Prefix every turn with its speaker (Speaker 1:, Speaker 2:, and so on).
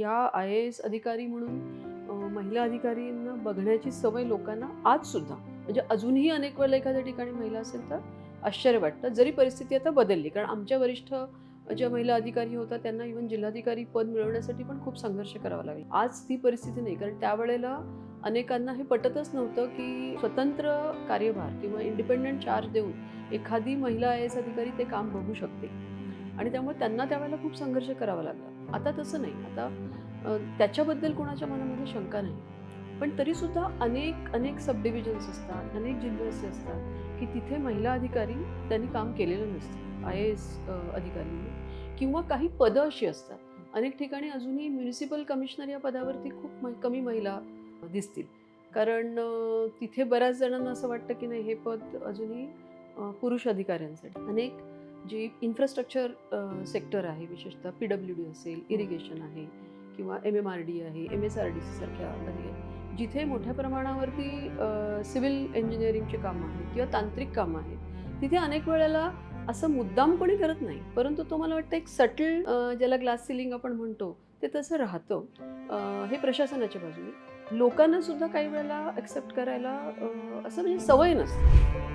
Speaker 1: या I A S अधिकारी म्हणून महिला अधिकारींना बघण्याची सवय लोकांना आजसुद्धा म्हणजे अजूनही अनेक वेळेला एखाद्या ठिकाणी महिला असेल तर आश्चर्य वाटतं. जरी परिस्थिती आता बदलली कारण आमच्या वरिष्ठ ज्या महिला अधिकारी होत्या त्यांना इव्हन जिल्हाधिकारी पद मिळवण्यासाठी पण खूप संघर्ष करावा लागला. आज ती परिस्थिती नाही कारण त्यावेळेला अनेकांना हे पटतच नव्हतं की स्वतंत्र कार्यभार किंवा इंडिपेंडंट चार्ज देऊन एखादी महिला आय एस अधिकारी ते काम बघू शकते आणि त्यामुळे त्यांना त्यावेळेला खूप संघर्ष करावा लागला. आता तसं नाही. आता त्याच्याबद्दल कोणाच्या मनामध्ये शंका नाही. पण तरीसुद्धा अनेक अनेक सब डिव्हिजन्स असतात अनेक जिल्हे असे असतात की तिथे महिला अधिकारी त्यांनी काम केलेलं नसतं. आय ए एस अधिकाऱ्यांनी किंवा काही पदं अशी असतात. अनेक ठिकाणी अजूनही म्युनिसिपल कमिशनर या पदावरती खूप कमी महिला दिसतील. कारण तिथे बऱ्याच जणांना असं वाटतं की नाही हे पद अजूनही पुरुष अधिकाऱ्यांसाठी. अनेक जे इन्फ्रास्ट्रक्चर सेक्टर आहे विशेषतः पी डब्ल्यू डी असेल इरिगेशन आहे किंवा एम एम आर डी आहे M S R D C सारख्या अधिकारी जिथे मोठ्या प्रमाणावरती सिव्हिल इंजिनिअरिंगची कामं आहेत किंवा तांत्रिक कामं आहेत तिथे अनेक वेळेला असं मुद्दाम कोणी करत नाही. परंतु तो मला वाटतं एक सटल ज्याला ग्लास सिलिंग आपण म्हणतो ते तसं राहतं. हे प्रशासनाच्या बाजूने. लोकांना सुद्धा काही वेळेला ॲक्सेप्ट करायला असं म्हणजे सवय नसते.